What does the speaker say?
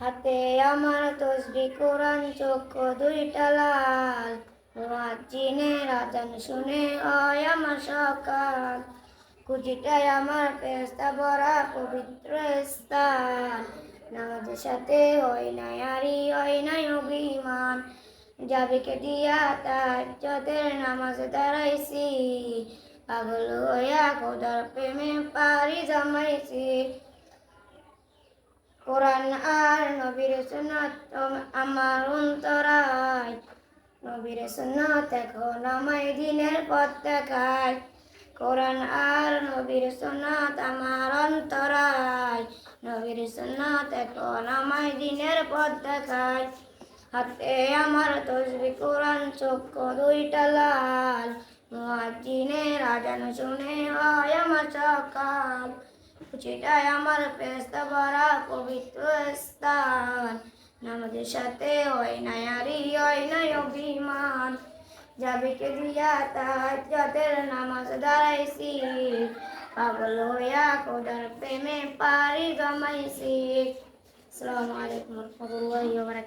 হাতে আমার তসবি কোরআন চক্ষু দুইটা লাল মুয়াজ্জিনের আজান শুনে হয় আমার সকাল কুচিটায় আমার পেস্তা ভরা পবিত্র স্থান নামাজের সাথে হয় না আরি ওই নাই অভিমান যাবিকে দিয়া তার যদের নামাজ দাঁড়াইছি পাগল হইয়া খোদার প্রেমে পারি জমাইছি কোরআন আর নবীর সুন্নাত আমার অন্তরায়। নবীর সুন্নাত এখন আমায় দিনের পথ দেখায়। কোরআন আর নবীর সুন্নাত আমার অন্তরায়। নবীর সুন্নাত এখন আমায় দিনের পথ হাতে আমার তসবি, কোরআন চক্ষু দুইটা লাল। মুয়াজ্জিনের আজান শুনে হয় আমার সকাল। কুচিটায় আমার পেস্তা ভরা পবিত্র স্থান নামাজের সাথে হয় না আরি হয় না অভিমান যাবিকে দিয়া তার যাদের নামাজ দাঁড়াইছি পাগল হইয়া কোদার প্রেমে পারি জমাইছি আসসালামু আলাইকুম রহমতুল্লাহি ওয়া বারাকাতুহু